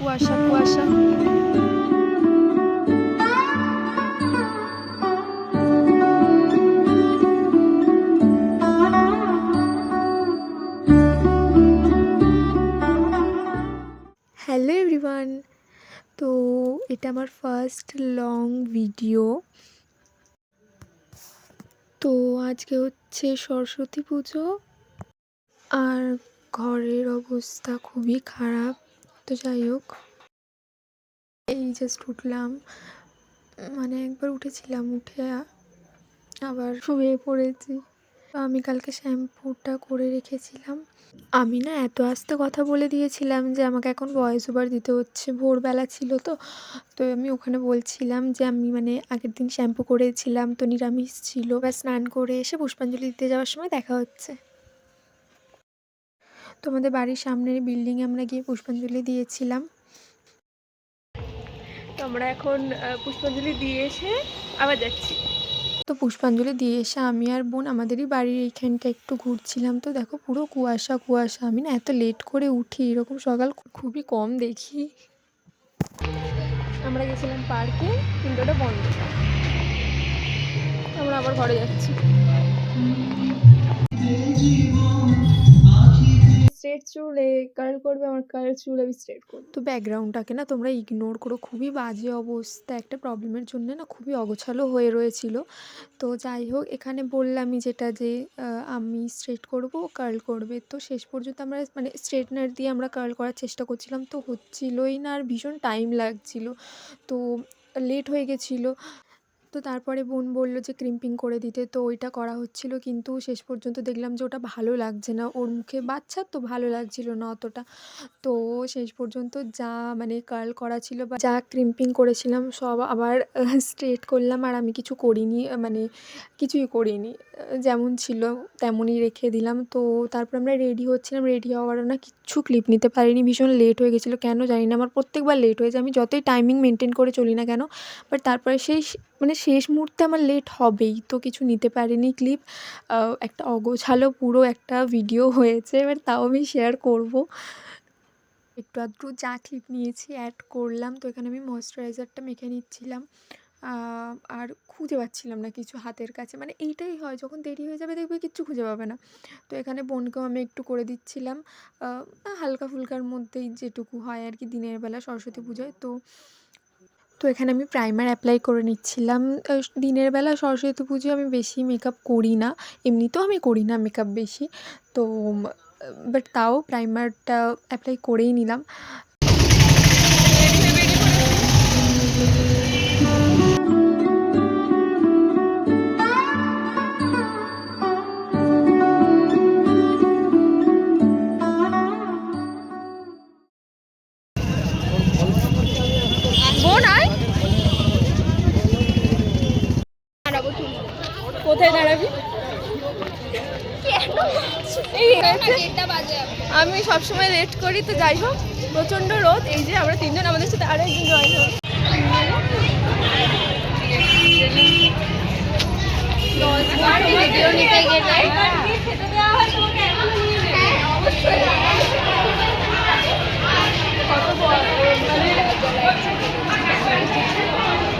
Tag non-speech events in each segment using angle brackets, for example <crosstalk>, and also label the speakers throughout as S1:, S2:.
S1: কুয়াশা কুয়াশা। Hello everyone তো এটা আমার ফার্স্ট লং ভিডিও তো আজকে হচ্ছে সরস্বতী পুজো। আর ঘরের অবস্থা খুবই খারাপ। তো যাই হোক, এই জাস্ট উঠলাম। মানে একবার উঠেছিলাম, উঠে আবার শুয়ে পড়েছি। তো আমি কালকে শ্যাম্পুটা করে রেখেছিলাম। আমি না এত আস্তে কথা বলে দিয়েছিলাম যে আমাকে এখন ভয়েস ওভার দিতে হচ্ছে, ভোরবেলা ছিল তো। তো আমি ওখানে বলছিলাম যে আমি মানে আগের দিন শ্যাম্পু করেছিলাম, তো নিরামিষ ছিল। বা স্নান করে এসে পুষ্পাঞ্জলি দিতে যাওয়ার সময় দেখা হচ্ছে। তো আমাদের বাড়ির সামনের বিল্ডিংয়ে আমরা গিয়ে পুষ্পাঞ্জলি দিয়েছিলাম। তো আমরা এখন পুষ্পাঞ্জলি দিয়ে এসে আবার যাচ্ছি। তো পুষ্পাঞ্জলি দিয়ে এসে আমি আর বোন আমাদেরই বাড়ির এইখানটা একটু ঘুরছিলাম। তো দেখো পুরো কুয়াশা কুয়াশা। আমি না এত লেট করে উঠি এরকম সকাল খুবই কম দেখি। আমরা গেছিলাম পার্কে কিন্তু ওটা বন্ধ। আমরা আবার ঘরে যাচ্ছি। স্ট্রেট চুল এ কার্ল করবে, আমার কার্ল চুল আমি স্ট্রেট করব। তো ব্যাকগ্রাউন্ডটাকে না তোমরা ইগনোর করো, খুবই বাজে অবস্থা, একটা প্রবলেমের জন্য না খুবই অগোছালো হয়ে রয়েছিল। তো যাই হোক, এখানে বললামই যেটা যে আমি স্ট্রেট করব কার্ল করবে। তো শেষ পর্যন্ত আমরা মানে স্ট্রেটনার দিয়ে আমরা কার্ল করার চেষ্টা করছিলাম, তো হচ্ছিলোই না, আর ভীষণ টাইম লাগছিল। তো লেট হয়ে গেছিল। তো তারপরে বোন বলল যে ক্রিম্পিং করে দিতে। তো ওইটা করা হচ্ছিল কিন্তু শেষ পর্যন্ত দেখলাম যে ওটা ভালো লাগছে না। ওর মুখে বাচ্চার তো ভালো লাগছিল না অতটা। তো শেষ পর্যন্ত যা মানে কার্ল করা ছিল বা যা ক্রিম্পিং করেছিলাম সব আবার <laughs> স্ট্রেট করলাম আর আমি কিছু করিনি মানে কিছুই করিনি। যেমন ছিল তেমনই রেখে দিলাম। তো তারপর আমরা রেডি হচ্ছিলাম। রেডি হওয়ার না কিচ্ছু ক্লিপ নিতে পারিনি। ভীষণ লেট হয়ে গেছিল। কেন জানি না। আমার প্রত্যেকবার লেট হয়ে যায়। আমি যতই টাইমিং মেনটেন করে চলি না কেন বাট তারপরে সেই মানে শেষ মুহূর্তে আমার লেট হবেই, তো কিছু নিতে পারিনি ক্লিপ একটা অগোছালো পুরো একটা ভিডিও হয়েছে, এবার তাও আমি শেয়ার করব। একটু আধটু যা ক্লিপ নিয়েছি অ্যাড করলাম, তো এখানে আমি ময়শ্চারাইজারটা মেখে নিচ্ছিলাম। আর খুঁজে পাচ্ছিলাম না কিছু হাতের কাছে। মানে এইটাই হয়, যখন দেরি হয়ে যাবে দেখবে কিচ্ছু খুঁজে পাবে না। তো এখানে বোনকেও আমি একটু করে দিচ্ছিলাম। হালকা ফুলকার মধ্যেই যেটুকু হয় আর কি, দিনের বেলা সরস্বতী পুজোয়। তো তো এখানে আমি প্রাইমার অ্যাপ্লাই করে নিচ্ছিলাম। দিনের বেলা সরস্বতী পুজো আমি বেশি মেকআপ করি না। এমনিতেও আমি করি না মেকআপ বেশি। তো বাট তাও প্রাইমারটা অ্যাপ্লাই করেই নিলাম। কোথায় দাঁড়াবি? আমি সবসময় লেট করি তো যাই হোক প্রচণ্ড রোদ। এই যে আমরা তিনজন আমাদের সাথে আরও একজন জয়েন হবে
S2: ভিডিও নিতে গেলে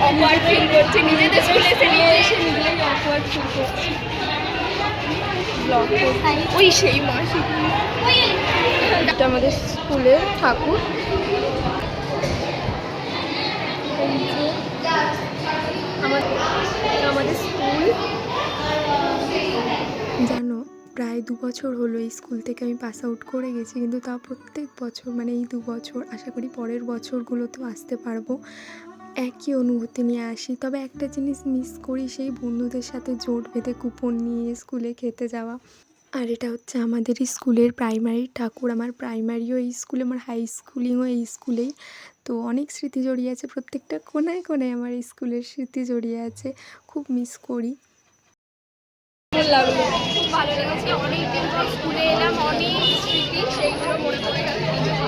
S1: অকওয়ার্ড ফিল করছি। নিজেদের স্কুলে এসে নিয়ে এসে নিজেই অকওয়ার্ড ফিল করছি। ওই সেই মাসি। এটা আমাদের স্কুলের ঠাকুর। আমাদের স্কুল। জানো, প্রায় দু বছর হলো এই স্কুল থেকে আমি পাস আউট করে গেছি, কিন্তু তা প্রত্যেক বছর মানে এই দু বছর, আশা করি পরের বছরগুলোতেও আসতে পারব। একই অনুভূতি নিয়ে আসি। তবে একটা জিনিস মিস করি, সেই বন্ধুদের সাথে জোট বেঁধে কুপন নিয়ে স্কুলে খেতে যাওয়া। আর এটা হচ্ছে আমাদেরই স্কুলের প্রাইমারি ঠাকুর। আমার প্রাইমারিও এই স্কুলে আমার হাই স্কুলিংও এই স্কুলেই তো অনেক স্মৃতি জড়িয়ে আছে, প্রত্যেকটা কোনায় কোনায় আমার স্কুলের স্মৃতি জড়িয়ে আছে। খুব মিস করি।
S2: ভালো অনেক দিন স্কুলে এলাম, অনেক স্মৃতি, সেইগুলো মনে পড়ে গেল।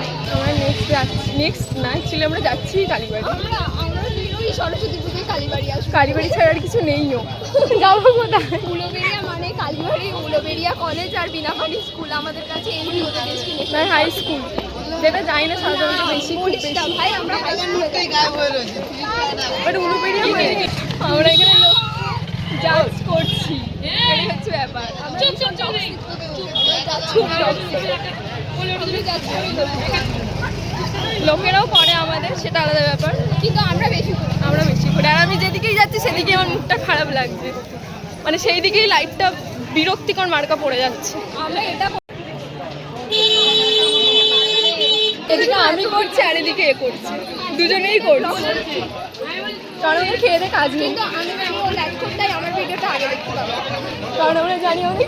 S1: নেক্সট নেক্সট না অ্যাকচুয়ালি আমরা যাচ্ছি কালীবাড়ি।
S2: আমরা আমরা সরস্বতী পুজোয় কালীবাড়ি আসব।
S1: কালীবাড়ি ছাড়া আর কিছু নেইও <laughs> যাব কোথায়?
S2: উলোবেরিয়া মানে কালীবাড়ি উলোবেরিয়া কলেজ আর বিনাপানি স্কুল আমাদের কাছে এই দুটো ডেস্টিনেশন
S1: হাই স্কুল
S2: যেটা জানি না সাধারণত বেশি খুব
S3: ভাই আমরা হাই স্কুলে
S2: বাট উলুবেড়িয়া হয়ে আমরা এখানে জাজ করছি। এটাই হচ্ছে ব্যাপার।
S3: চুপ চুপ চুপ।
S2: খুব লোকেরাও করে আমাদের সেটা আলাদা ব্যাপার।
S3: কিন্তু আমরা বেশি
S2: আমরা বেশি করে। আর আমি যেদিকেই যাচ্ছি সেদিকে আমার মুখটা খারাপ লাগছে। মানে সেই দিকেই লাইটটা বিরক্তিকর মার্কা পড়ে যাচ্ছে।
S3: আমরা এটা
S2: এদিকে আমি করছি আর এদিকে এ করছি। দুজনেই করছি। কারণ খেয়ে দিয়ে কাজ নেই। কারণ আমরা জানি আমাদের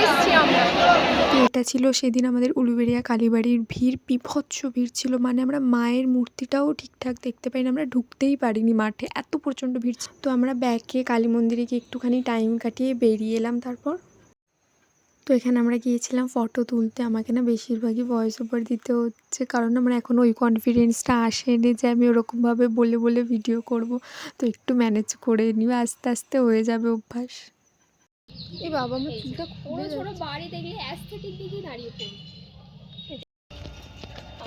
S1: এটা ছিল সেদিন আমাদের উলুবেড়িয়া কালীবাড়ির ভিড়, বিভৎস ভিড় ছিল। মানে আমরা মায়ের মূর্তিটাও ঠিকঠাক দেখতে পাইনি, আমরা ঢুকতেই পারিনি মাঠে। এত প্রচণ্ড ভিড় ছিল। তো আমরা ব্যাকে কালী মন্দিরে গিয়ে একটুখানি টাইম কাটিয়ে বেরিয়ে এলাম তারপর। তো এখানে আমরা গিয়েছিলাম ফটো তুলতে। আমাকে না বেশিরভাগই ভয়েস ওভার দিতে হচ্ছে। কারণ আমার এখন ওই কনফিডেন্সটা আসেনি যে আমি ওরকমভাবে বলে বলে ভিডিও করব। তো একটু ম্যানেজ করে নিও। আস্তে আস্তে হয়ে যাবে অভ্যাস।
S2: এই বাবা আমার চুলটা খুলে
S3: ছোট বাড়ি দেখলে অ্যাস্থেটিক দিকেই দাঁড়িয়ে পড়ি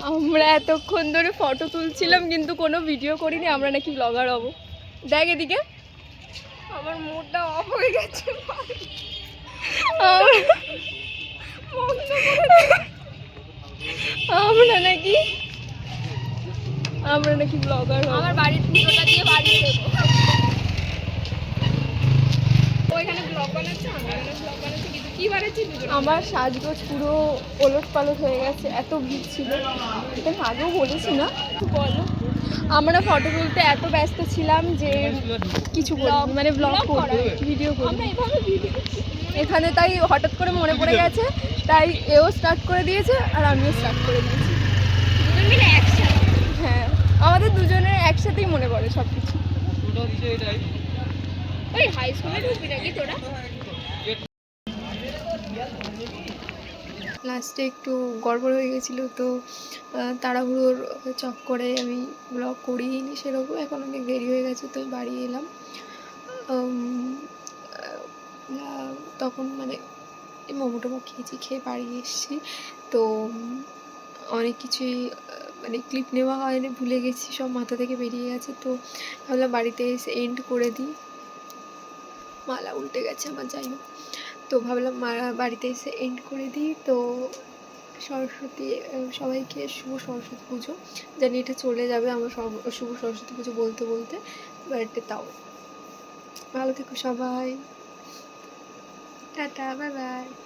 S2: আমরা এতক্ষণ ধরে ফটো তুলছিলাম কিন্তু কোনো ভিডিও করিনি আমরা নাকি ব্লগার হব। দেখ এদিকে। আমার মুডটা অফ হয়ে গেছে আমরা- নাকি আমরা নাকি ব্লগার হব।
S3: আমার বাড়ির পুজোটা দিয়ে বাড়ি দেবো ওইখানে ব্লগ বানাচ্ছে? আমরা ব্লগ বানাচ্ছি কিন্তু কি বানাচ্ছি
S2: আমার সাজগোজ পুরো ওলট পালট হয়ে গেছে এত ভিড় ছিল। এটা আমি আগেও বলেছি না। বলো। আমরা ফটো তুলতে এত ব্যস্ত ছিলাম যে কিছু মানে ব্লগ
S3: vlog
S2: করি
S3: করা।
S2: ভিডিও করি।
S3: আমরা এভাবে ভিডিও
S2: এখানে তাই হঠাৎ করে মনে পড়ে গেছে তাই এও স্টার্ট করে দিয়েছে আর আমিও স্টার্ট করে দিয়েছি।
S3: দুজন মিলে একসাথে?
S2: হ্যাঁ আমাদের দুজনের একসাথেই মনে পড়ে সব কিছু
S3: ওই হাই স্কুলে ঢুকবি নাকি তোরা?
S1: লাস্টে একটু গড়বড় হয়ে গেছিল, তো তাড়াহুড়োর চক করে আমি ব্লগ করিনি সেরকম, এখন অনেক দেরি হয়ে গেছে, তো বাড়ি এলাম। তখন মানে মোমো টোমো খেয়েছি, খেয়ে বাড়ি এসেছি, তো, অনেক কিছুই মানে ক্লিপ নেওয়া হয়নি, ভুলে গেছি, সব মাথা থেকে বেরিয়ে গেছে, তো ভাবলাম বাড়িতে এসে এন্ড করে দিই। মালা উল্টে গেছে আমার, যাই হোক। তো ভাবলাম মা বাড়িতে এসে এন্ড করে দিই। তো সরস্বতী সবাইকে শুভ সরস্বতী পুজো। জানি এটা চলে যাবে আমার শুভ সরস্বতী পুজো বলতে বলতে বাট তাও। ভালো থেকো সবাই। Tata, bye bye.